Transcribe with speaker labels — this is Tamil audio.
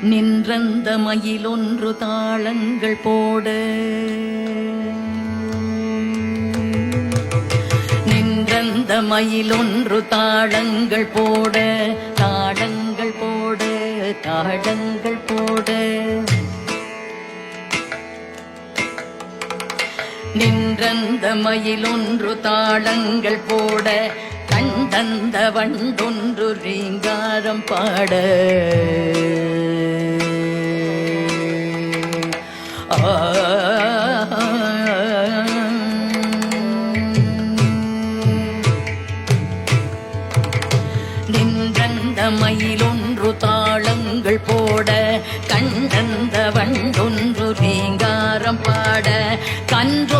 Speaker 1: நின்றந்த மயிலொன்று தாளங்கள் போட. நின்றந்த மயிலொன்று தாளங்கள் போட. தாளங்கள் போட தாளங்கள் போட. நின்றந்த மயிலொன்று தாளங்கள் போட. கண்டந்த வண்டொன்று ரீங்காரம் பாட. நின்றந்த மயிலொன்று தாளங்கள் போட கண்டந்த வண்டொன்று ரீங்காரம் பாட. கன்று